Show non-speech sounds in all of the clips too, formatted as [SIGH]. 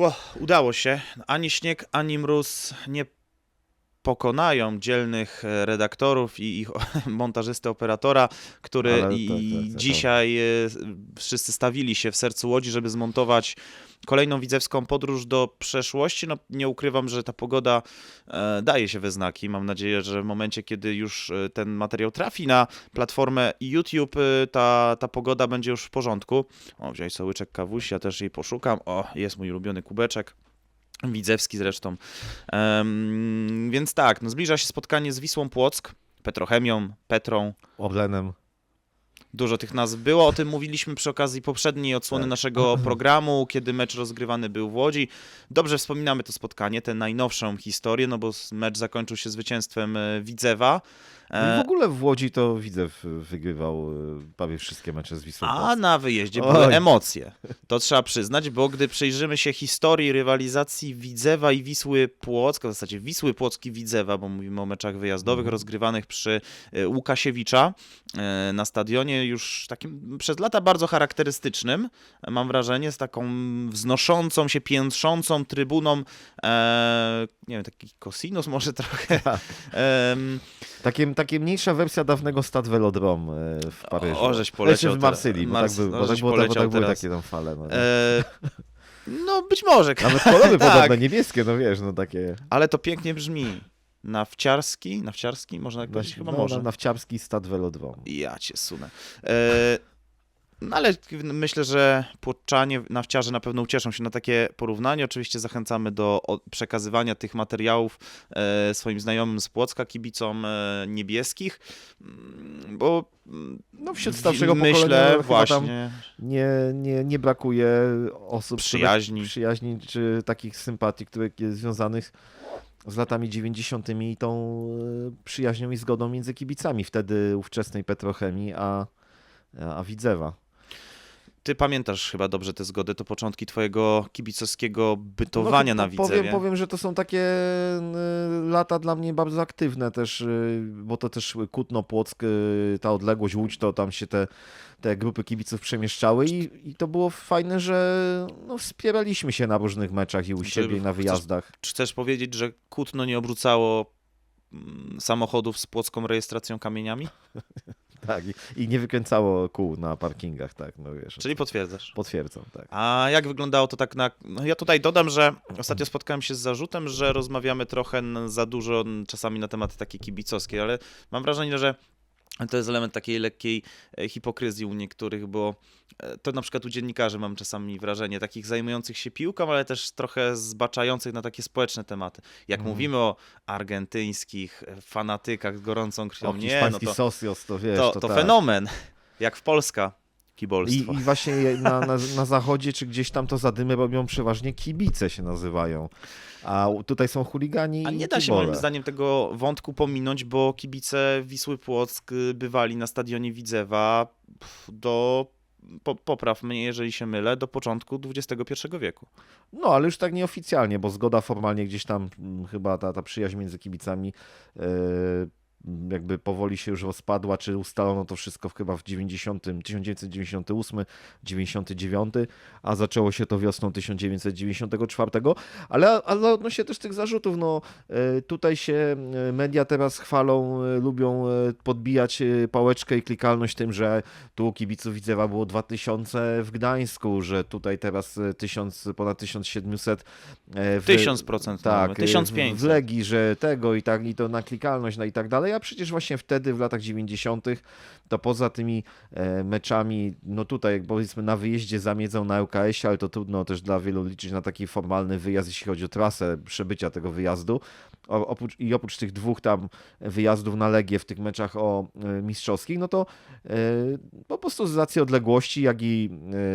Ło, udało się. Ani śnieg, ani mróz nie pokonają dzielnych e, redaktorów i ich [LAUGHS] montażysty, operatora, który tak, tak, tak, tak. dzisiaj e, wszyscy stawili się w sercu Łodzi, żeby zmontować kolejną widzewską podróż do przeszłości. No, nie ukrywam, że ta pogoda e, daje się we znaki. Mam nadzieję, że w momencie, kiedy już ten materiał trafi na platformę YouTube, ta, ta pogoda będzie już w porządku. O, wziąć sobie łyczek kawusi, ja też jej poszukam. O, jest mój ulubiony kubeczek. Widzewski zresztą. Em, więc tak, no zbliża się spotkanie z Wisłą Płock, Petrochemią, Petrą. Orlenem. Dużo tych nazw było. O tym mówiliśmy przy okazji poprzedniej odsłony Tak. naszego [CLEARS THROAT] programu, kiedy mecz rozgrywany był w Łodzi. Dobrze wspominamy to spotkanie, tę najnowszą historię, no bo mecz zakończył się zwycięstwem e, Widzewa. No i E, w ogóle w Łodzi to Widzew wygrywał e, prawie wszystkie mecze z Wisłą. A na wyjeździe Oj. były emocje. To trzeba przyznać, bo gdy przyjrzymy się historii rywalizacji Widzewa i Wisły Płock, w zasadzie Wisły Płock i Widzewa, bo mówimy o meczach wyjazdowych Mhm. rozgrywanych przy e, Łukasiewicza e, na stadionie już takim przez lata bardzo charakterystycznym, e, mam wrażenie, z taką wznoszącą się, piętrzącą trybuną, e, nie wiem, taki kosinus może trochę. Tak. Em, Takie, mniejsza wersja dawnego Stade Velodrome e, w Paryżu. O, żeś poleciał Znaczy w. Marsylii, bo Mars- tak, był, no, bo tak, żeś było, poleciał tak były takie tam fale. No, e, no być może. [LAUGHS] Nawet kolory [LAUGHS] tak. podobne, niebieskie, no wiesz, no takie. Ale to pięknie brzmi. Nawciarski? Nawciarski? Można tak powiedzieć? Chyba no, może. na, na wciarski Stade Velodrome. Ja cię sunę. E, no ale myślę, że płotczanie, nawciarze na pewno ucieszą się na takie porównanie. Oczywiście zachęcamy do przekazywania tych materiałów e, swoim znajomym z Płocka, kibicom e, niebieskich, Mm, bo mm, No wśród starszego myślę właśnie, nie, nie, nie brakuje osób, Przyjaźni. Przyjaźni czy takich sympatii, które związanych z latami 90. i tą e, przyjaźnią i zgodą między kibicami wtedy ówczesnej Petrochemii, a, a Widzewa. Ty pamiętasz chyba dobrze te zgody, to początki twojego kibicowskiego bytowania No, na po- powiem, Widzewie. powiem, że to są takie y, lata dla mnie bardzo aktywne też, y, bo to też Kutno, Płock, y, ta odległość, Łódź, to tam się te, te grupy kibiców przemieszczały i, i to było fajne, że no, wspieraliśmy się na różnych meczach i u Znaczy, siebie i na chcesz- wyjazdach. Czy chcesz powiedzieć, że Kutno nie obrzucało mm, samochodów z płocką rejestracją kamieniami? [LAUGHS] Tak, i, i nie wykręcało kół na parkingach, tak, no wiesz. Czyli potwierdzasz. Potwierdzam, tak. A jak wyglądało to tak na. No ja tutaj dodam, że ostatnio spotkałem się z zarzutem, że rozmawiamy trochę za dużo czasami na tematy takie kibicowskie, ale mam wrażenie, że to jest element takiej lekkiej e, hipokryzji u niektórych, bo e, to na przykład u dziennikarzy mam czasami wrażenie, takich zajmujących się piłką, ale też trochę zbaczających na takie społeczne tematy. Jak Mhm. mówimy o argentyńskich e, fanatykach z gorącą krwią, O, nie, no to, socios, to wiesz, to, to, to tak. fenomen. Jak w Polska kibolstwo. I właśnie je- na, na, na zachodzie, czy gdzieś tam to zadymy robią przeważnie kibice się nazywają. A tutaj są chuligani A i nie da się moim zdaniem tego wątku pominąć, bo kibice Wisły Płock y, bywali na stadionie Widzewa do, po, popraw mnie, jeżeli się mylę, do początku XXI wieku. No, ale już tak nieoficjalnie, bo zgoda formalnie gdzieś tam mm, chyba ta, ta przyjaźń między kibicami e, jakby powoli się już rozpadła, czy ustalono to wszystko chyba w 90, 1998, 99, a zaczęło się to wiosną 1994, ale, ale odnośnie też tych zarzutów, no e, tutaj się e, media teraz chwalą, e, lubią podbijać pałeczkę i klikalność tym, że tu kibiców Widzewa było 2000 w Gdańsku, że tutaj teraz e, 1000, ponad 1700 e, w, Tysiąc procent tak, mamy, e, 1500. w Legii, że tego i tak, i to na klikalność, no i tak dalej, a przecież właśnie wtedy, w latach 90., to poza tymi e, meczami, no tutaj jak powiedzmy na wyjeździe zamiedzą na ŁKS, ale to trudno też dla wielu liczyć na taki formalny wyjazd, jeśli chodzi o trasę przebycia tego wyjazdu. Oprócz, I oprócz tych dwóch tam wyjazdów na Legię w tych meczach o e, mistrzowskich, no to e, po prostu z racji odległości, jak i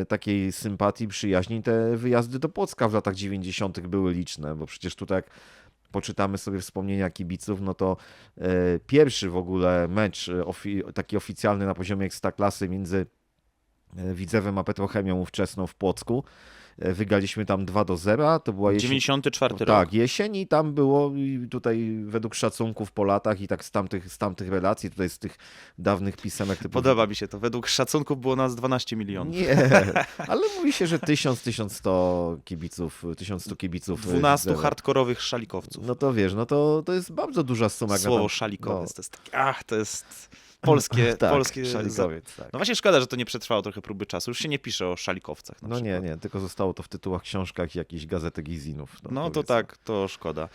takiej sympatii, przyjaźni, te wyjazdy do Płocka w latach 90. były liczne, bo przecież tutaj jak poczytamy sobie wspomnienia kibiców, no to e, pierwszy w ogóle mecz e, ofi- taki oficjalny na poziomie ekstraklasy między e, Widzewem a Petrochemią ówczesną w Płocku wygraliśmy tam 2 do 0, to była jesień. 94 rok. Tak, jesień i tam było tutaj według szacunków po latach i tak z tamtych, z tamtych relacji, tutaj z tych dawnych pisemek typu... Podoba mi się to. Według szacunków było nas 12 milionów. Nie, [LAUGHS] ale mówi się, że 1000, 1100 kibiców, 1100 kibiców. e, 12 Widzewa. hardkorowych szalikowców. No to wiesz, no to, to jest bardzo duża suma. Słowo tam- szalikowiec no. to jest takie, ach, to jest polskie, [LAUGHS] tak, polskie za- szalikowiec, tak. No właśnie szkoda, że to nie przetrwało trochę próby czasu. Już się nie pisze o szalikowcach No nie, przykład. nie, tylko zostało to w tytułach książkach i jakichś gazetek i zinów. No to powiedzmy. tak, to szkoda.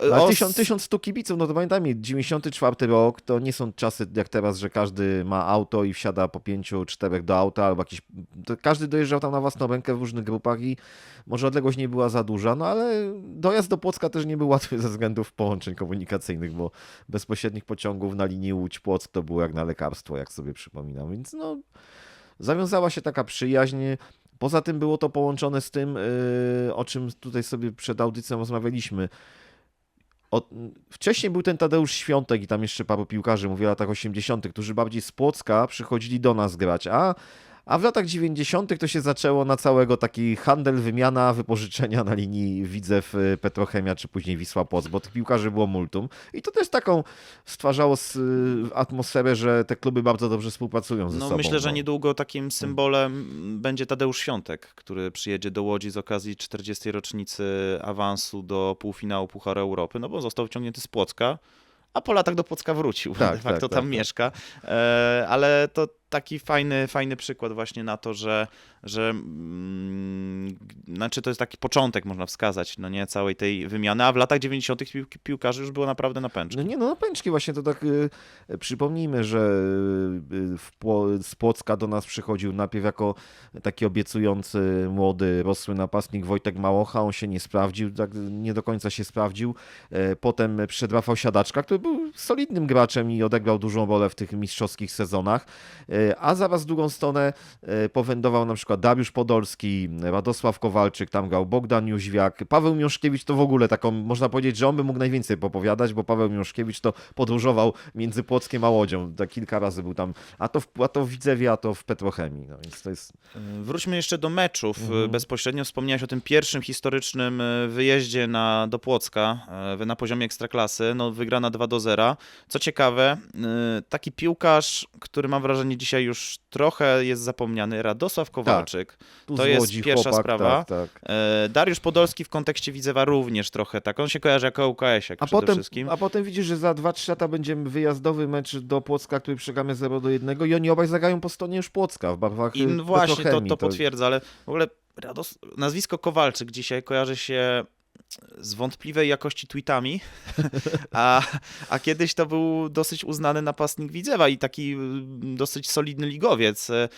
Ale O, 1000, 1100 kibiców, no to pamiętajmy, 94 rok to nie są czasy jak teraz, że każdy ma auto i wsiada po pięciu, czterech do auta, albo jakiś. To każdy dojeżdżał tam na własną rękę w różnych grupach i może odległość nie była za duża, no ale dojazd do Płocka też nie był łatwy [LAUGHS] ze względów połączeń komunikacyjnych, bo bezpośrednich pociągów na linii Łódź-Płock to było jak na lekarstwo, jak sobie przypominam. Więc no, zawiązała się taka przyjaźń. Poza tym było to połączone z tym, yy, o czym tutaj sobie przed audycją rozmawialiśmy. Od, wcześniej był ten Tadeusz Świątek i tam jeszcze paru piłkarzy, mówię o latach 80., którzy bardziej z Płocka przychodzili do nas grać, a, a w latach 90. to się zaczęło na całego taki handel, wymiana, wypożyczenia na linii Widzew y, Petrochemia czy później Wisła Płock, bo tych piłkarzy było multum i to też taką stwarzało y, atmosferę, że te kluby bardzo dobrze współpracują ze No sobą. myślę, że no. niedługo takim symbolem będzie Tadeusz Świątek, który przyjedzie do Łodzi z okazji 40. rocznicy awansu do półfinału Pucharu Europy, no bo został wciągnięty z Płocka, a po latach do Płocka wrócił, [LAUGHS] Tak, de facto tak, tam tak, mieszka, e, ale to taki fajny, fajny przykład właśnie na to, że, że mm, znaczy to jest taki początek, można wskazać, no nie, całej tej wymiany, a w latach 90. pił- piłkarzy już było naprawdę na pęczki. No nie, no na pęczki właśnie to tak y, y, przypomnijmy, że y, Pło, z Płocka do nas przychodził najpierw jako taki obiecujący młody, rosły napastnik Wojtek Małocha, on się nie sprawdził, tak nie do końca się sprawdził. E, Potem przyszedł Rafał Siadaczka, który był solidnym graczem i odegrał dużą rolę w tych mistrzowskich sezonach, E, a zaraz w drugą stronę e, powędował na przykład Dariusz Podolski, Radosław Kowalczyk, tam grał Bogdan Jóźwiak, Paweł Miążkiewicz to w ogóle taką, można powiedzieć, że on by mógł najwięcej popowiadać, bo Paweł Miążkiewicz to podróżował między Płockiem a Łodzią, tak kilka razy był tam, a to w, a to w Widzewie, a to w Petrochemii, no więc to jest... Wróćmy jeszcze do meczów. Mhm. Bezpośrednio wspomniałeś o tym pierwszym historycznym e, wyjeździe na, do Płocka e, na poziomie ekstraklasy. No, wygrana 2 do 0. Co ciekawe, e, taki piłkarz, który mam wrażenie dzisiaj już trochę jest zapomniany, Radosław Kowalczyk. Tu To jest Łodzi pierwsza chłopak, sprawa. Tak, tak. E, Dariusz Podolski w kontekście Widzewa również trochę tak. On się kojarzy jako UKS-iek A przede potem, wszystkim. a potem widzisz, że za 2-3 lata będzie wyjazdowy mecz do Płocka, który przegramy 0 do 1 i oni obaj zagrają po stronie już Płocka w barwach I y, właśnie to, Petrochemii. to potwierdza, ale w ogóle Rados... nazwisko Kowalczyk dzisiaj kojarzy się z wątpliwej jakości tweetami, [LAUGHS] a, a kiedyś to był dosyć uznany napastnik Widzewa i taki mm, dosyć solidny ligowiec. E,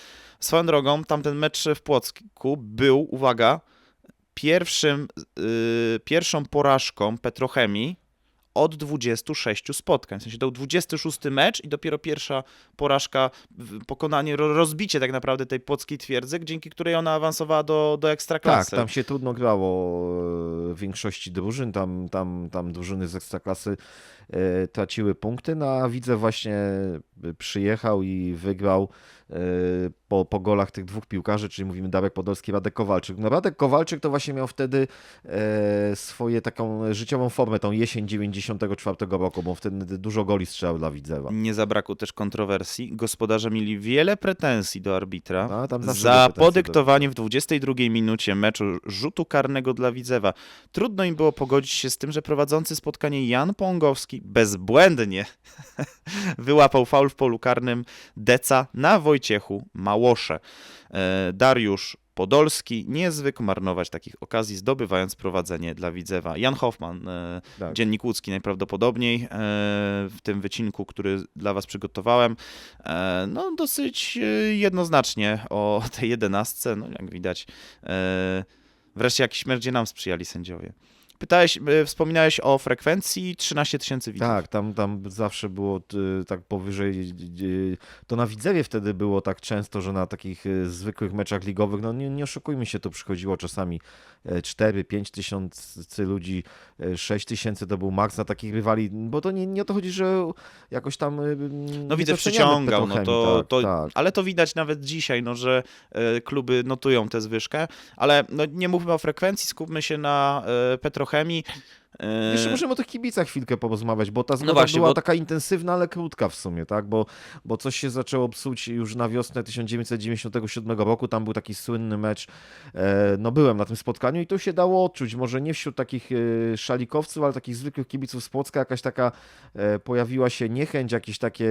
Swoją drogą, tamten mecz w Płocku był, uwaga, pierwszym, y, pierwszą porażką Petrochemii od 26 spotkań. W sensie to był 26 mecz i dopiero pierwsza porażka, pokonanie, ro- rozbicie tak naprawdę tej płockiej twierdzy, dzięki której ona awansowała do, do Tak, ekstraklasy. tam się trudno grało e, w większości drużyn, tam, tam, tam drużyny z Ekstraklasy e, traciły punkty, no a widzę właśnie e, przyjechał i wygrał po, po golach tych dwóch piłkarzy, czyli mówimy Darek Podolski, Radek Kowalczyk. No Radek Kowalczyk to właśnie miał wtedy e, swoje taką życiową formę, tą jesień 94 roku, bo wtedy dużo goli strzelał dla Widzewa. Nie zabrakło też kontrowersji. Gospodarze mieli wiele pretensji do arbitra No, za podyktowanie w 22 minucie meczu rzutu karnego dla Widzewa. Trudno im było pogodzić się z tym, że prowadzący spotkanie Jan Pongowski bezbłędnie [LAUGHS] wyłapał faul w polu karnym Deca na Wojciechu Małosze. E, Dariusz Podolski nie zwykł marnować takich okazji, zdobywając prowadzenie dla Widzewa. Jan Hoffman, e, Tak. Dziennik Łódzki najprawdopodobniej e, w tym wycinku, który dla Was przygotowałem. No, dosyć jednoznacznie o tej jedenastce, no jak widać. Wreszcie jakiś mecz, gdzie nam sprzyjali sędziowie. Pytałeś, y, wspominałeś o frekwencji 13 tysięcy widzów. Tak, tam, tam zawsze było y, tak powyżej. y, To na Widzewie wtedy było tak często, że na takich zwykłych meczach ligowych, no nie, nie oszukujmy się, to przychodziło czasami 4-5 tysięcy ludzi, 6 tysięcy to był maks na takich rywali, bo to nie, nie o to chodzi, że jakoś tam. No widzę, przyciągał, no to, tak, to, tak. ale to widać nawet dzisiaj, no, że e, kluby notują tę zwyżkę, ale no, nie mówmy o frekwencji, skupmy się na e, Petrochemii. Jeszcze możemy o tych kibicach chwilkę porozmawiać, bo ta zgoda właśnie, była bo- taka intensywna, ale krótka w sumie, tak? Bo, bo coś się zaczęło psuć już na wiosnę 1997 roku. Tam był taki słynny mecz. E, no byłem na tym spotkaniu i to się dało odczuć. Może nie wśród takich e, szalikowców, ale takich zwykłych kibiców z Płocka jakaś taka pojawiła się niechęć, jakieś takie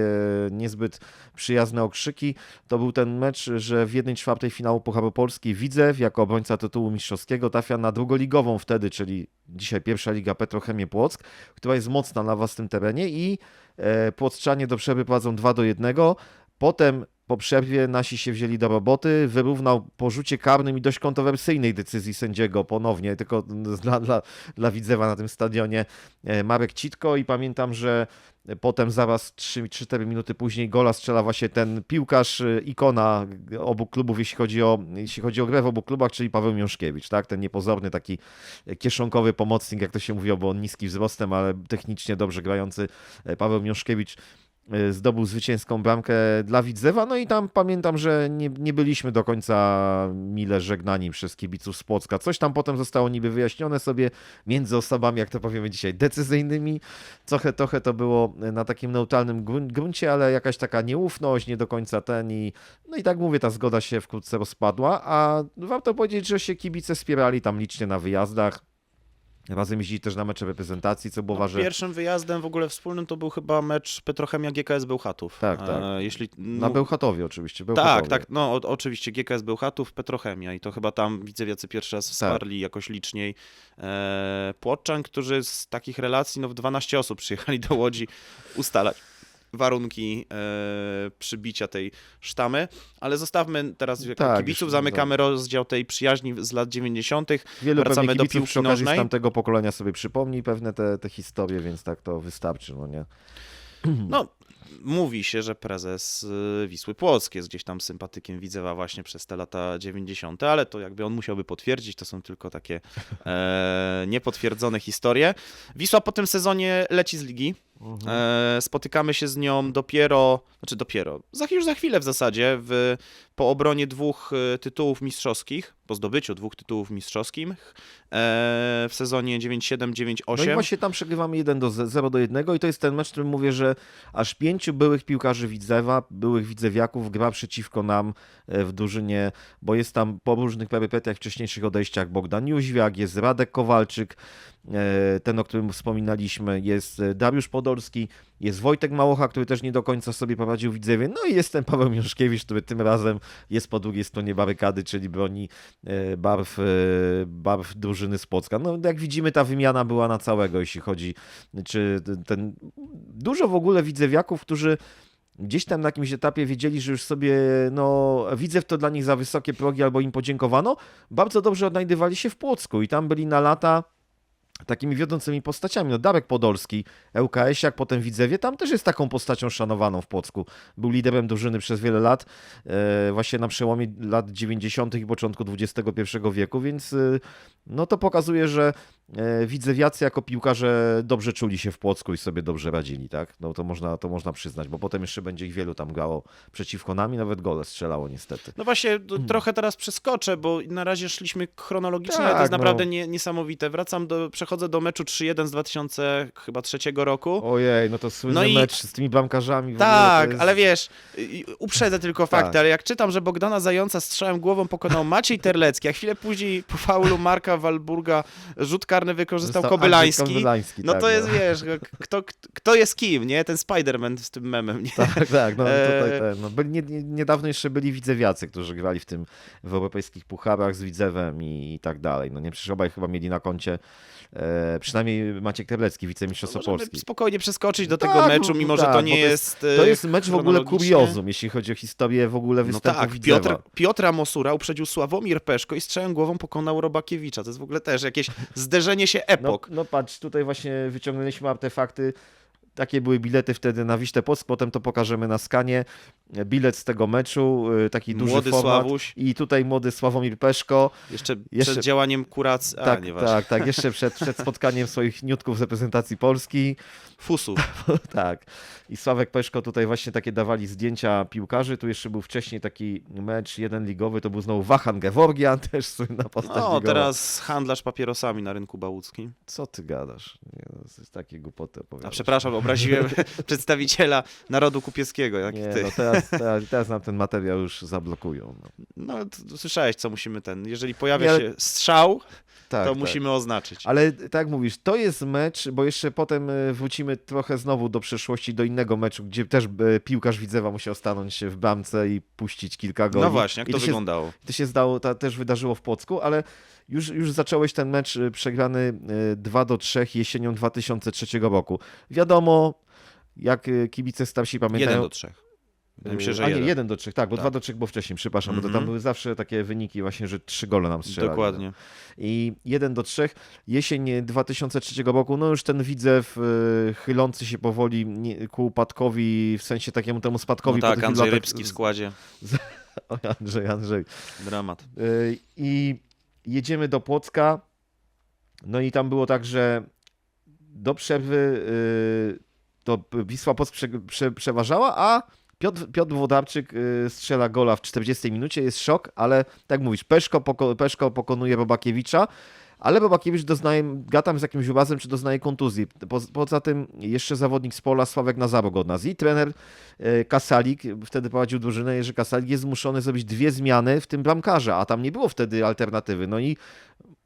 niezbyt przyjazne okrzyki. To był ten mecz, że w 1 czwartej finału Pucharu Polski Widzew jako obrońca tytułu mistrzowskiego trafia na drugoligową wtedy, czyli dzisiaj pierwsza liga Petrochemię Płock, która jest mocna na własnym terenie i e, Płockczanie do przerwy prowadzą 2 do 1. Potem po przerwie nasi się wzięli do roboty, wyrównał po rzucie karnym i dość kontrowersyjnej decyzji sędziego ponownie, tylko [LAUGHS] dla, dla, dla Widzewa na tym stadionie e, Marek Citko i pamiętam, że potem zaraz 3-4 minuty później gola strzela właśnie ten piłkarz, e, ikona obu klubów, jeśli chodzi o, jeśli chodzi o grę w obu klubach, czyli Paweł Miążkiewicz, tak? Ten niepozorny taki kieszonkowy pomocnik, jak to się mówiło, bo on niski wzrostem, ale technicznie dobrze grający e, Paweł Miążkiewicz zdobył zwycięską bramkę dla Widzewa, no i tam pamiętam, że nie, nie byliśmy do końca mile żegnani przez kibiców z Płocka. Coś tam potem zostało niby wyjaśnione sobie między osobami, jak to powiemy dzisiaj, decyzyjnymi. Trochę, trochę to było na takim neutralnym grun- gruncie, ale jakaś taka nieufność, nie do końca ten i no i tak mówię, ta zgoda się wkrótce rozpadła, a warto powiedzieć, że się kibice wspierali tam licznie na wyjazdach. Razem jeździli też na mecze reprezentacji, co było no, ważne. Pierwszym wyjazdem w ogóle wspólnym to był chyba mecz Petrochemia GKS Bełchatów. Tak, tak. E, jeśli, Na no, Bełchatowie oczywiście. Tak, Bełchatowie. tak, no o, oczywiście GKS Bełchatów, Petrochemia i to chyba tam widzewiacy pierwszy Tak. raz wsparli jakoś liczniej e, Płotczan, którzy z takich relacji, no w 12 osób przyjechali do Łodzi ustalać warunki e, przybicia tej sztamy, ale zostawmy teraz Tak, kibiców, zamykamy rozdział tej przyjaźni z lat 90. Wielu Wracamy do piłki przy okazji z nożnej. tamtego pokolenia sobie przypomni pewne te, te historie, więc tak to wystarczy, no nie? [CLEARS THROAT] No, mówi się, że prezes y, Wisły Płock jest gdzieś tam sympatykiem Widzewa właśnie przez te lata 90., ale to jakby on musiałby potwierdzić, to są tylko takie e, [LAUGHS] niepotwierdzone historie. Wisła po tym sezonie leci z ligi. E, spotykamy się z nią dopiero, znaczy dopiero, za, już za chwilę w zasadzie, w, po obronie dwóch e, tytułów mistrzowskich, po zdobyciu dwóch tytułów mistrzowskich e, w sezonie 97-98. No i właśnie tam przegrywamy 1 do 0 do 1 i to jest ten mecz, w którym mówię, że aż pięciu byłych piłkarzy Widzewa, byłych widzewiaków gra przeciwko nam e, w drużynie, bo jest tam po różnych perypetiach, wcześniejszych odejściach Bogdan Jóźwiak, jest Radek Kowalczyk, e, ten, o którym wspominaliśmy, jest Dariusz Podolski, jest Wojtek Małocha, który też nie do końca sobie prowadził Widzewie, no i jest ten Paweł Miążkiewicz, który tym razem jest po drugiej stronie barykady, czyli broni e, barw, e, barw drużyny z Płocka. No jak widzimy, ta wymiana była na całego, jeśli chodzi, czy ten... Dużo w ogóle widzewiaków, którzy gdzieś tam na jakimś etapie wiedzieli, że już sobie, no, Widzew to dla nich za wysokie progi albo im podziękowano, bardzo dobrze odnajdywali się w Płocku i tam byli na lata takimi wiodącymi postaciami. No Darek Podolski, ŁKS-iak, potem Widzewie, tam też jest taką postacią szanowaną w Płocku. Był liderem drużyny przez wiele lat, e, właśnie na przełomie lat 90. i początku XXI wieku, więc e, no to pokazuje, że e, Widzewiacy jako piłkarze dobrze czuli się w Płocku i sobie dobrze radzili, tak? No to można, to można przyznać, bo potem jeszcze będzie ich wielu tam grało przeciwko nami, nawet gole strzelało niestety. No właśnie, d- trochę teraz przeskoczę, bo na razie szliśmy chronologicznie, ale to Tak, jest no. naprawdę nie, niesamowite. Wracam do, przechodzę do meczu 3-1 z 2000 chyba trzeciego roku. Ojej, no to słynny No i- mecz z tymi bramkarzami. Tak, jest... ale wiesz, uprzedzę tylko fakty, Tak. ale jak czytam, że Bogdana Zająca strzałem głową pokonał Maciej Terlecki, a chwilę później po faulu Marka Walburga rzut karny wykorzystał Został Kobylański, Kobylański, no tak, to jest, wiesz, kto, kto jest kim, nie? Ten Spider-Man z tym memem, nie? Tak, tak, no tutaj E, ten, no, nie, nie, niedawno jeszcze byli widzewiacy, którzy grali w tym w europejskich pucharach z Widzewem i, i tak dalej. No nie, przecież obaj chyba mieli na koncie e, przynajmniej Maciek Terlecki, wicemistrzostwo Możemy Polski. spokojnie przeskoczyć do Tak, tego meczu, no mimo że tak, to bo nie to jest. To e, jest mecz w ogóle kuriozum, jeśli chodzi o historię w ogóle No występu tak, Widzewa. Piotr, Piotra Mosura uprzedził Sławomir Peszko i strzałem głową pokonał Robakiewicza. To jest w ogóle też jakieś zderzenie się No, epok. no patrz, tutaj właśnie wyciągnęliśmy artefakty. Takie były bilety wtedy na Wiśle Płock, potem to pokażemy na skanie. Bilet z tego meczu, y, taki duży Młody format. Sławuś, I tutaj młody Sławomir Peszko. jeszcze, Jeszcze- przed działaniem kuracji. A, tak, nieważne. tak, tak, jeszcze przed, przed spotkaniem swoich niutków z reprezentacji Polski. Fusu. [LAUGHS] tak. I Sławek Peszko tutaj właśnie takie dawali zdjęcia piłkarzy. Tu jeszcze był wcześniej taki mecz jeden ligowy, to był znowu Wahan Geworgian, [LAUGHS] też słynna postać No, ligowa. teraz handlarz papierosami na rynku bałuckim. Co ty gadasz? Nie, no, to jest takie głupoty A opowiadasz. przepraszam, obraziłem [LAUGHS] [LAUGHS] przedstawiciela narodu kupieskiego, jak Nie, ty. no teraz, teraz, teraz nam ten materiał już zablokują. No. No, słyszałeś, co musimy ten. Jeżeli pojawia Nie, się strzał, Tak, to tak. musimy oznaczyć. Ale tak jak mówisz, to jest mecz, bo jeszcze potem e, wrócimy trochę znowu do przeszłości, do innego meczu, gdzie też e, piłkarz Widzewa musiał stanąć się w bramce i puścić kilka goli. No właśnie, jak to się, wyglądało? To się zdało, to też wydarzyło w Płocku, ale już, już zacząłeś ten mecz e, przegrany e, 2 do 3 jesienią 2003 roku. Wiadomo, jak kibice starsi pamiętają... 1 do 3. Się, że A nie, 1. 1 do 3, tak, bo Tak. 2 do 3 było wcześniej, przepraszam, bo to tam Mhm. były zawsze takie wyniki właśnie, że 3 gole nam strzelali. Dokładnie. I 1 do 3. Jesień 2003 roku, no już ten Widzew y, chylący się powoli ku upadkowi, w sensie takiemu temu spadkowi. No tak, Andrzej latach- Rybski w składzie. [LAUGHS] Oj, Andrzej, Andrzej. Dramat. Y, I jedziemy do Płocka. No i tam było tak, że do przerwy y, to Wisła Płock prze, prze, przeważała, a Piotr, Piotr Włodarczyk y, strzela gola w 40 minucie, jest szok, ale tak mówisz, Peszko, poko, Peszko pokonuje Robakiewicza, ale Robakiewicz doznaje, gatam z jakimś urazem, czy doznaje kontuzji. Po, poza tym jeszcze zawodnik z pola Sławek Nazarok od nas i trener e, Kasalik, wtedy prowadził drużynę, Jerzy Kasalik jest zmuszony zrobić dwie zmiany, w tym bramkarza, a tam nie było wtedy alternatywy. No i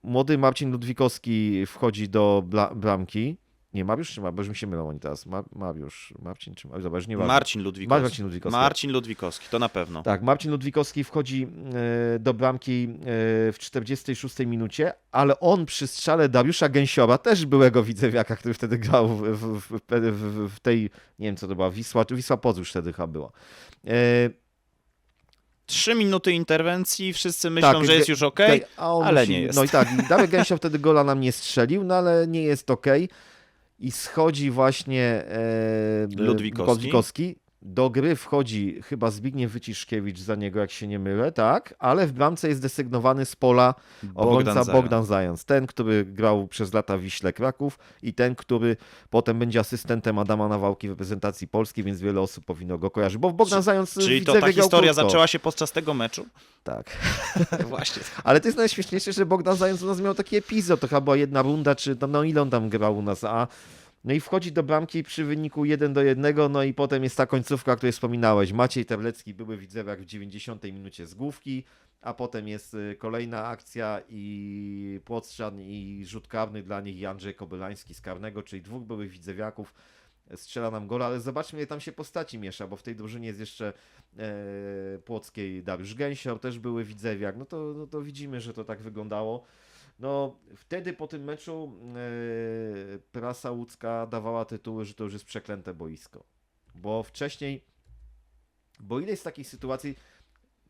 młody Marcin Ludwikowski wchodzi do bramki. Nie, Mariusz czy Mariusz? Bo już mi się mylą oni teraz. Ma, Mariusz, Marcin czy Mariusz? Dobra, już nie Mariusz. Marcin Ludwikowski. Marcin Ludwikowski. Marcin Ludwikowski, to na pewno. Tak, Marcin Ludwikowski wchodzi e, do bramki e, w 46 minucie, ale on przy strzale Dariusza Gęsiora, też byłego widzewiaka, który wtedy grał w, w, w, w, tej, nie wiem co to była, Wisła, Wisła Podróż wtedy chyba była. E, Trzy minuty interwencji, wszyscy myślą, Tak, że jest już ok. Ale musi- nie jest. No i tak, Darek Gęsia wtedy gola nam nie strzelił, no ale nie jest okej. I schodzi właśnie e, Ludwikowski. Ludwikowski. Do gry wchodzi chyba Zbigniew Wyciszkiewicz za niego, jak się nie mylę, tak? Ale w bramce jest desygnowany z pola obrońca. Bogdan Zając. Ten, który grał przez lata w Wiśle Kraków i ten, który potem będzie asystentem Adama Nawałki w reprezentacji Polski, więc wiele osób powinno go kojarzyć. Bo Bogdan Zając Czyli to Widzewie ta historia krótko. zaczęła się podczas tego meczu? Tak. [LAUGHS] Właśnie. [LAUGHS] Ale to jest najśmieszniejsze, że Bogdan Zając u nas miał taki epizod, to chyba była jedna runda, czy tam, no ile on tam grał u nas, a no i wchodzi do bramki przy wyniku 1 do 1, no i potem jest ta końcówka, o której wspominałeś. Maciej Terlecki, były widzewiak w 90 minucie z główki, a potem jest y, kolejna akcja i Płotrzan i rzut karny dla nich i Andrzej Kobylański z karnego, czyli dwóch byłych widzewiaków strzela nam gola, ale zobaczmy, ile tam się postaci miesza, bo w tej drużynie jest jeszcze e, Płockiej Dariusz Gęsior, też były widzewiak, no to, no to widzimy, że to tak wyglądało. No, wtedy po tym meczu e, prasa łódzka dawała tytuły, że to już jest przeklęte boisko. Bo wcześniej, bo ile jest takich sytuacji,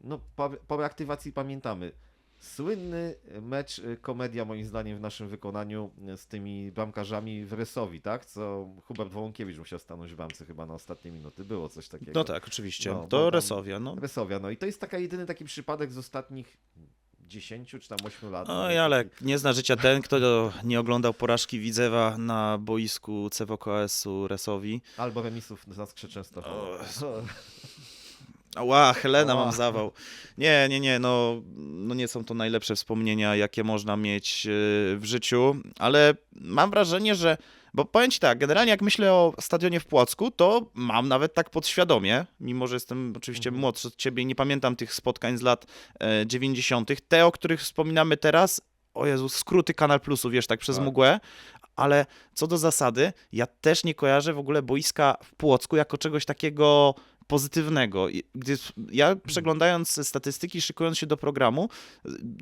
no po, po reaktywacji pamiętamy, słynny mecz, e, komedia moim zdaniem w naszym wykonaniu e, z tymi bramkarzami w Rysowi, tak? Co Hubert Wołąkiewicz musiał stanąć w bramce chyba na ostatnie minuty, było coś takiego. No tak, oczywiście. No, to tam- Resowia, no. Rysowia, no i to jest taka jedyny taki przypadek z ostatnich 10 czy tam 8 lat. Oj, ale nie zna życia ten, kto nie oglądał porażki Widzewa na boisku CWKS-u Resowi. Albo remisów za Skrzeczęstochowa. O, Ła, Helena mam zawał. Nie, nie, nie, no, no nie są to najlepsze wspomnienia, jakie można mieć yy, w życiu, ale mam wrażenie, że, bo powiem Ci tak, generalnie jak myślę o stadionie w Płocku, to mam nawet tak podświadomie, mimo że jestem oczywiście Mhm. młodszy od Ciebie i nie pamiętam tych spotkań z lat e, 90., te, o których wspominamy teraz, o Jezu, skróty Kanal Plusu, wiesz, tak przez Tak. mgłę, ale co do zasady, ja też nie kojarzę w ogóle boiska w Płocku jako czegoś takiego pozytywnego. Gdy ja przeglądając statystyki, szykując się do programu,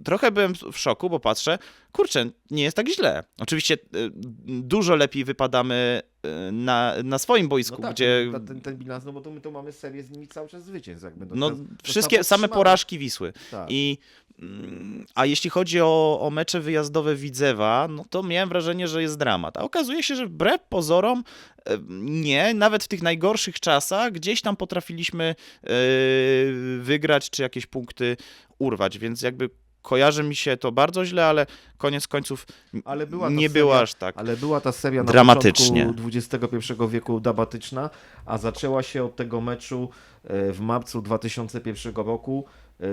trochę byłem w szoku, bo patrzę, kurczę, nie jest tak źle. Oczywiście y, dużo lepiej wypadamy y, na, na swoim boisku, No tak, gdzie ten, ten, bilans, no bo to my to mamy serię z nimi cały czas zwycięstw. Jakby, no, no, to, to wszystkie same porażki Wisły. Tak. I, a jeśli chodzi o, o mecze wyjazdowe Widzewa, no to miałem wrażenie, że jest dramat. A okazuje się, że wbrew pozorom e, nie, nawet w tych najgorszych czasach gdzieś tam potrafiliśmy e, wygrać czy jakieś punkty urwać, więc jakby kojarzy mi się to bardzo źle, ale koniec końców Ale była nie seria, było aż tak. Ale była ta seria na Dramatycznie. początku XXI wieku dramatyczna, a zaczęła się od tego meczu e, w marcu 2001 roku,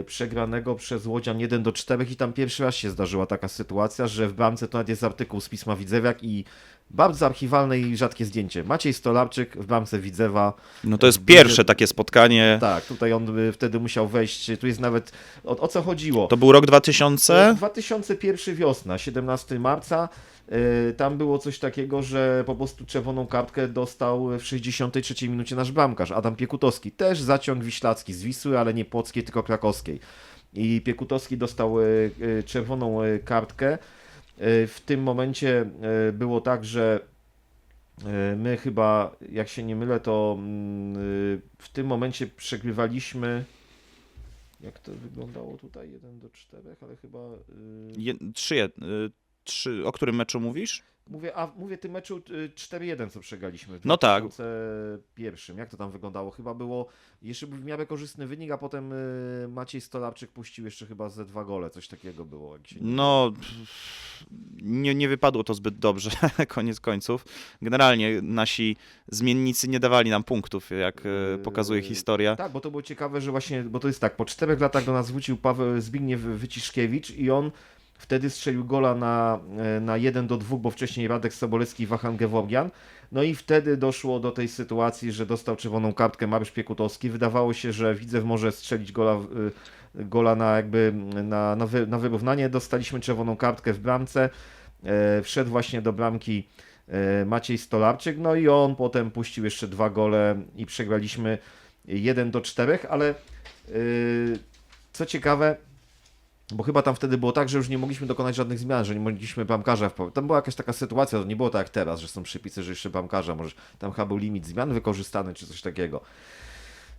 przegranego przez Łodzian 1 do 4 i tam pierwszy raz się zdarzyła taka sytuacja, że w bramce to nawet jest artykuł z pisma Widzewiak i bardzo archiwalne i rzadkie zdjęcie. Maciej Stolarczyk w bramce Widzewa. No to jest pierwsze takie spotkanie. Tak, tutaj on wtedy musiał wejść, tu jest nawet, o, o co chodziło? To był rok 2000? 2001 wiosna, 17 marca. y, Tam było coś takiego, że po prostu czerwoną kartkę dostał w 63 minucie nasz bramkarz, Adam Piekutowski. Też zaciąg wiślacki z Wisły, ale nie płockiej, tylko krakowskiej. I Piekutowski dostał y, y, czerwoną kartkę. Y, W tym momencie y, było tak, że y, my chyba, jak się nie mylę, to mm, w tym momencie przegrywaliśmy. Jak to wyglądało tutaj? 1 do 4, ale chyba. Je, trzy, jed- y, trzy, o którym meczu mówisz? Mówię, a mówię tym meczu y, 4-1, co przegraliśmy w No tak. 2001. Jak to tam wyglądało? Chyba było jeszcze był w miarę korzystny wynik, a potem y, Maciej Stolarczyk puścił jeszcze chyba ze dwa gole, coś takiego było. Nie No, nie, nie wypadło to zbyt dobrze, [LAUGHS] koniec końców. Generalnie nasi zmiennicy nie dawali nam punktów, jak Yy, pokazuje historia. Tak, bo to było ciekawe, że właśnie, bo to jest tak, po czterech latach do nas wrócił Paweł Zbigniew Wyciszkiewicz i on wtedy strzelił gola na, e, na 1 do 2, bo wcześniej Radek Sobolewski i Wahan Geworgian. No i wtedy doszło do tej sytuacji, że dostał czerwoną kartkę Mariusz Piekutowski. Wydawało się, że Widzew może strzelić gola, y, gola na jakby na, na, wy, na wyrównanie. Dostaliśmy czerwoną kartkę w bramce. E, Wszedł właśnie do bramki e, Maciej Stolarczyk, no i on potem puścił jeszcze dwa gole i przegraliśmy 1 do 4, ale co ciekawe, bo chyba tam wtedy było tak, że już nie mogliśmy dokonać żadnych zmian, że nie mogliśmy bramkarza wprowadzić. Tam była jakaś taka sytuacja, to nie było tak jak teraz, że są przepisy, że jeszcze bramkarza, może tam chyba był limit zmian wykorzystany, czy coś takiego.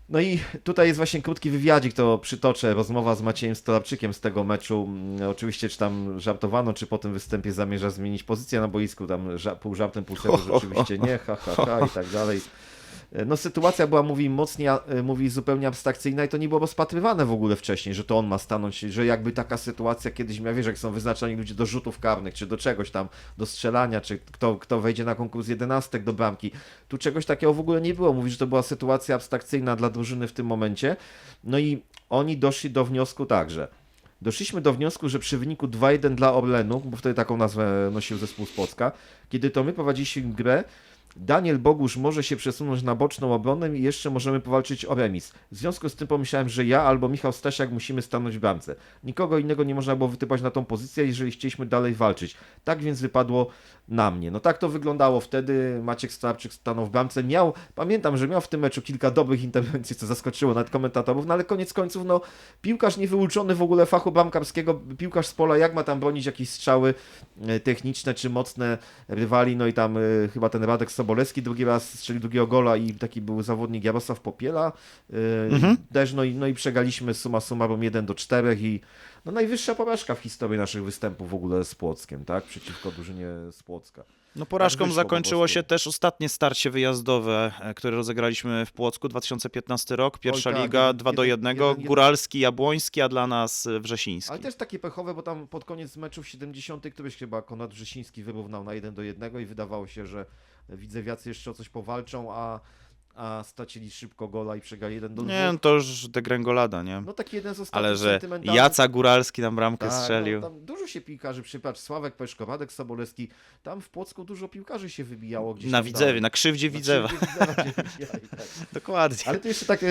No i tutaj jest właśnie krótki wywiadzik, to przytoczę, rozmowa z Maciejem Stolarczykiem z tego meczu. Mm, Oczywiście, czy tam żartowano, czy po tym występie zamierza zmienić pozycję na boisku, tam ża- pół żartem, pół serio, [LAUGHS] nie, ha, ha, ha i tak dalej. [LAUGHS] No sytuacja była, mówi, mocniej, a- mówi zupełnie abstrakcyjna i to nie było rozpatrywane w ogóle wcześniej, że to on ma stanąć, że jakby taka sytuacja kiedyś miała, wiesz, jak są wyznaczani ludzie do rzutów karnych, czy do czegoś tam, do strzelania, czy kto, kto wejdzie na konkurs jedenastek do bramki. Tu czegoś takiego w ogóle nie było. Mówi, że to była sytuacja abstrakcyjna dla drużyny w tym momencie. No i oni doszli do wniosku także. Doszliśmy do wniosku, że przy wyniku 2-1 dla Orlenu, bo wtedy taką nazwę nosił zespół z Płocka, kiedy to my prowadziliśmy grę, Daniel Bogusz może się przesunąć na boczną obronę i jeszcze możemy powalczyć o remis. W związku z tym pomyślałem, że ja albo Michał Stasiak musimy stanąć w bramce. Nikogo innego nie można było wytypać na tą pozycję, jeżeli chcieliśmy dalej walczyć. Tak więc wypadło na mnie. No tak to wyglądało wtedy. Maciek Starczyk stanął w bramce. Miał, pamiętam, że miał w tym meczu kilka dobrych interwencji, co zaskoczyło nawet komentatorów, no ale koniec końców, no piłkarz niewyuczony w ogóle fachu bramkarskiego, piłkarz z pola, jak ma tam bronić jakieś strzały e, techniczne czy mocne rywali, no i tam e, chyba ten Radek Sobolewski drugi raz strzelił drugiego gola i taki był zawodnik Jarosław Popiela e, Mhm. też, no i, no i przegraliśmy suma summarum 1 do 4 i no najwyższa porażka w historii naszych występów w ogóle z Płockiem, tak, przeciwko drużynie z Płocka. No porażką wyszło po zakończyło się też ostatnie starcie wyjazdowe, e, które rozegraliśmy w Płocku, 2015 rok, pierwsza Oj, tak, liga, jeden- 2 do jeden- 1, jeden- jeden- Góralski, Jabłoński, a dla nas e, Wrzesiński. Ale też takie pechowe, bo tam pod koniec meczów 70 któryś chyba Konrad Wrzesiński wyrównał na 1 do 1 i wydawało się, że widzewiacy jeszcze o coś powalczą, a, a stracili szybko gola i przegrali 1 do 2. Nie, no to już degrengolada, nie? No taki jeden z ostatnich Ale że Jaca Góralski tam bramkę Tak, strzelił. No, tam dużo się piłkarzy, przypatrz, Sławek Peszko, Radek Sobolewski, tam w Płocku dużo piłkarzy się wybijało gdzieś Na tam Widzewie, dalej. na krzywdzie Na Widzewa. Widzewa [LAUGHS] tak. Dokładnie. Ale to jeszcze tak, e,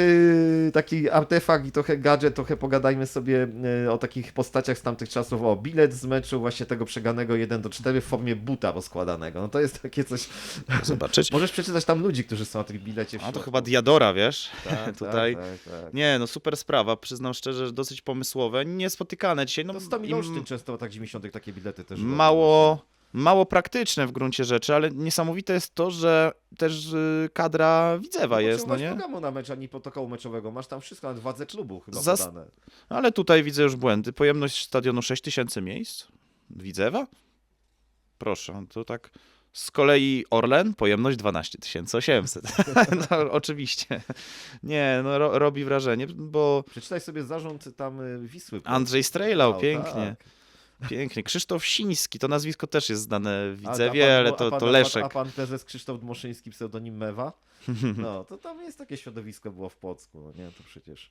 taki artefakt i trochę gadżet, trochę pogadajmy sobie e, o takich postaciach z tamtych czasów. O, bilet z meczu właśnie tego przeganego 1 do 4 w formie buta rozkładanego. No to jest takie coś... Zobaczyć. [LAUGHS] Możesz przeczytać tam ludzi, którzy są na tych bilecie A to środku. chyba Diadora, wiesz? Tak, [LAUGHS] tutaj. Tak, tak, tak. Nie, no super sprawa, przyznam szczerze, że dosyć pomysłowe, niespotykane dzisiaj. No, To 100 im Olsztyn często latach 90 takie bilety też mało, mało praktyczne w gruncie rzeczy, ale niesamowite jest to, że też y, kadra Widzewa jest, no masz nie? programu na mecz, ani protokołu meczowego. Masz tam wszystko, nawet władze klubu chyba Zas- podane. Ale tutaj widzę już błędy. Pojemność stadionu 6000 miejsc? Widzewa? Proszę, to tak. Z kolei Orlen, pojemność 12 800. [LAUGHS] no, oczywiście. Nie, no ro, robi wrażenie, bo Przeczytaj sobie zarząd tam y, Wisły. Andrzej Strejlał, O, pięknie. tak. Pięknie. Krzysztof Siński, to nazwisko też jest znane w Widzewie, pan- ale to, pan- to a pan- Leszek. A pan prezes Krzysztof Dmoszyński, pseudonim Mewa. [LAUGHS] No, to tam jest takie środowisko było w Płocku, no nie, to przecież.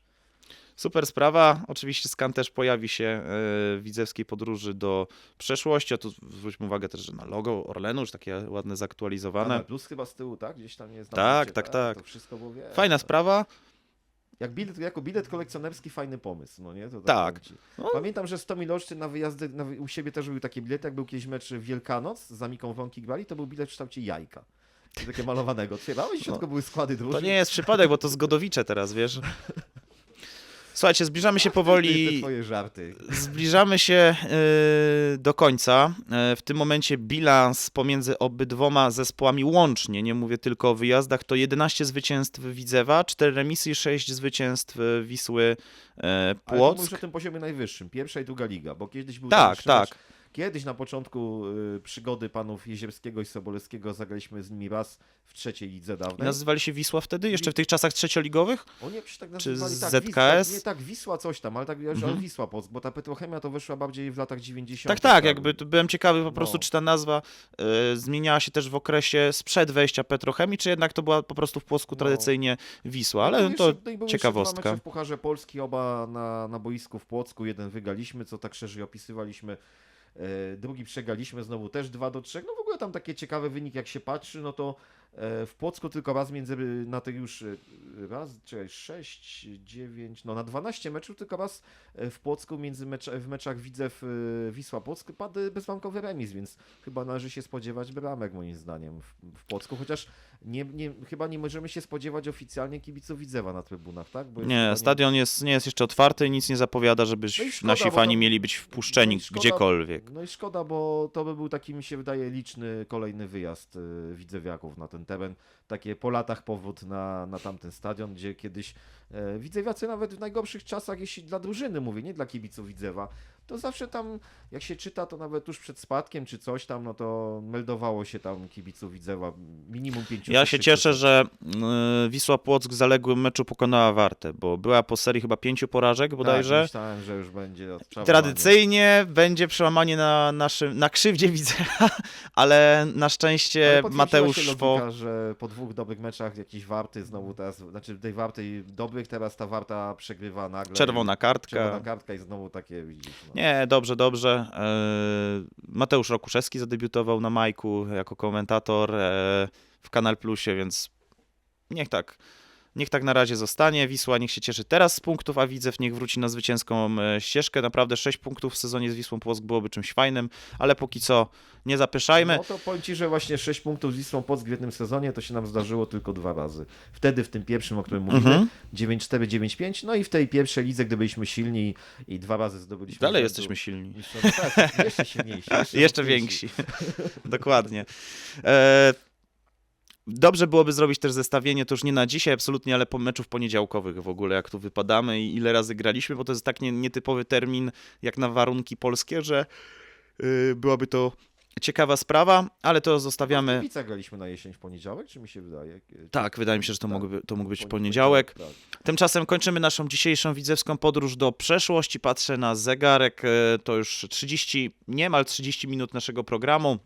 Super sprawa. Oczywiście skan też pojawi się e, w widzewskiej podróży do przeszłości. A tu zwróćmy uwagę też, że na logo Orlenu już takie ładne, zaktualizowane. Plus chyba z tyłu, tak? Gdzieś tam jest. Tak, tak, tak. To wiesz, Fajna no. sprawa. Jak bilet, jako bilet kolekcjonerski fajny pomysł, no nie? To Tak. ci. No. Pamiętam, że 100 Olsztyn na wyjazdy, na, u siebie też był taki bilet, jak był kiedyś mecz w Wielkanoc z Amiką Wąki grali, to był bilet w kształcie jajka. Takie malowanego. Otwierałeś i w środku były składy To drużyn. nie jest przypadek, bo to Zgodowicze teraz, wiesz. [LAUGHS] Słuchajcie, zbliżamy się powoli twoje żarty. Zbliżamy się y, do końca. Y, W tym momencie bilans pomiędzy obydwoma zespołami łącznie, nie mówię tylko o wyjazdach, to 11 zwycięstw Widzewa, 4 remisy i 6 zwycięstw Wisły y, Ale Płock. mówisz o tym poziomie najwyższym, pierwsza i druga liga, bo kiedyś był Tak, ten mecz- tak. Kiedyś na początku y, przygody panów Jezierskiego i Sobolewskiego zagraliśmy z nimi raz w trzeciej lidze dawnej. Nazywali się Wisła wtedy, jeszcze w tych czasach trzecioligowych? Oni się tak Czy nazywali, z tak, ZKS? Wisła, nie tak, Wisła coś tam, ale tak wiesz, Mhm. Wisła Płock, bo ta Petrochemia to weszła bardziej w latach 90. Tak, tak, jakby byłem ciekawy po prostu, No. czy ta nazwa y, zmieniała się też w okresie sprzed wejścia Petrochemii, czy jednak to była po prostu w Płocku No. tradycyjnie Wisła, No ale i to jeszcze- no ciekawostka. w Pucharze Polski, oba na, na boisku w Płocku, jeden wygraliśmy, co tak szerzej opisywaliśmy, drugi przegraliśmy, znowu też 2 do 3. No w ogóle tam takie ciekawe wyniki, jak się patrzy, no to e, w Płocku tylko raz między, na tych już e, raz, czekaj, 6, 9, no na 12 meczów tylko raz e, w Płocku między mecz, w meczach Widzew e, Wisła Płock padł bezbramkowy remis, więc chyba należy się spodziewać bramek moim zdaniem w, w Płocku, chociaż nie, nie, chyba nie możemy się spodziewać oficjalnie kibiców Widzewa na trybunach, tak? Nie, stadion jest, nie jest jeszcze otwarty nic nie zapowiada, żeby No szkoda, nasi fani to- mieli być wpuszczeni no szkoda- gdziekolwiek. No i szkoda, bo to by był taki, mi się wydaje, liczny kolejny wyjazd y, widzewiaków na ten teren. Takie po latach powrót na, na tamten stadion, gdzie kiedyś e, widzewiacy nawet w najgorszych czasach, jeśli dla drużyny mówię, nie dla kibiców Widzewa, to zawsze tam, jak się czyta, to nawet tuż przed spadkiem czy coś tam, no to meldowało się tam kibiców Widzewa minimum 5 Ja się cieszę, że y, Wisła Płock w zaległym meczu pokonała Wartę, bo była po serii chyba pięciu porażek bodajże. Tak, myślałem, że już będzie. Tradycyjnie będzie przełamanie na, naszym, na krzywdzie Widzewa, [LAUGHS] ale na szczęście Ale Mateusz się logika, że po dwóch dobrych meczach jakiś warty znowu teraz, znaczy tej wartej dobrych, teraz ta warta przegrywa nagle. Czerwona kartka. Czerwona kartka i znowu takie widzisz. No. Nie, dobrze, dobrze. E, Mateusz Rokuszewski zadebiutował na Majku jako komentator e, w Kanal Plusie, więc niech tak. Niech tak na razie zostanie. Wisła niech się cieszy teraz z punktów, a Widzew niech wróci na zwycięską e, ścieżkę. Naprawdę 6 punktów w sezonie z Wisłą Płock byłoby czymś fajnym, ale póki co nie zapyszajmy. No to powiem Ci, że właśnie 6 punktów z Wisłą Płock w jednym sezonie to się nam zdarzyło tylko dwa razy. Wtedy w tym pierwszym, o którym mówimy, Mhm. 9-4, 9-5, no i w tej pierwszej lidze, gdy byliśmy silni i dwa razy zdobyliśmy. Dalej jesteśmy silni. No tak, jeszcze silniejsi. Jeszcze, [LAUGHS] Jeszcze więksi. [LAUGHS] Dokładnie. E, Dobrze byłoby zrobić też zestawienie, to już nie na dzisiaj absolutnie, ale po meczów poniedziałkowych w ogóle, jak tu wypadamy i ile razy graliśmy, bo to jest tak nie, nietypowy termin jak na warunki polskie, że y, byłaby to ciekawa sprawa, ale to zostawiamy. Gliwicach graliśmy na jesień w poniedziałek, czy mi się wydaje? Tak, wydaje mi się, że to, Tak. mógłby, to mógł być Poni- poniedziałek. Tak. Tymczasem kończymy naszą dzisiejszą widzewską podróż do przeszłości. Patrzę na zegarek, e, to już 30, niemal 30 minut naszego programu.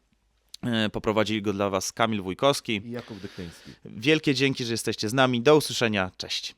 E, Poprowadzili go dla Was Kamil Wójkowski. I Jakub Dyktyński. Wielkie dzięki, że jesteście z nami. Do usłyszenia. Cześć.